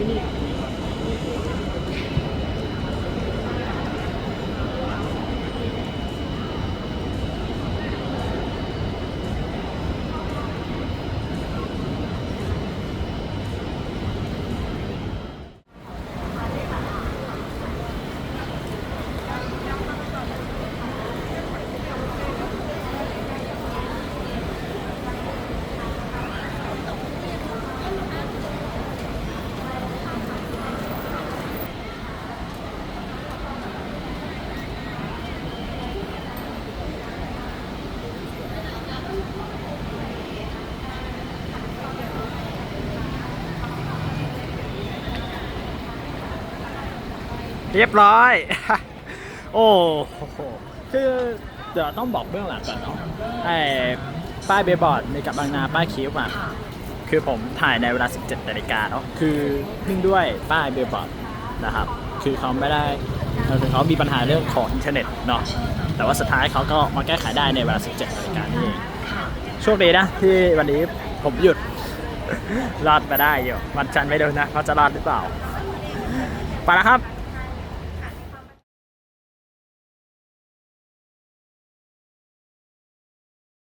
unique. เรียบร้อย โอ้โหคือเดี๋ยวต้องบอกเบื้องหลังก่อนเนาะไอ้ป้ายเบย์บอร์ดในกับบางนาป้ายคิวอะคือผมถ่ายในเวลา 17นาฬิกาเนาะคือเนื่งด้วยป้ายเบย์บอร์ดนะครับ คือเขาไม่ได้คือเขามีปัญหาเรื่องของอินเทอร์เน็ตเนาะแต่ว่าสุดท้ายเขาก็มาแก้ไขได้ในเวลา 17นาฬิกานี่เองโชคดีนะ ที่วันนี้ผมหยุดรอดมาได้อยู่วันจันทร์ไม่โดูนะเขาจะรอดหรือเปล่า ไปแล้วครับ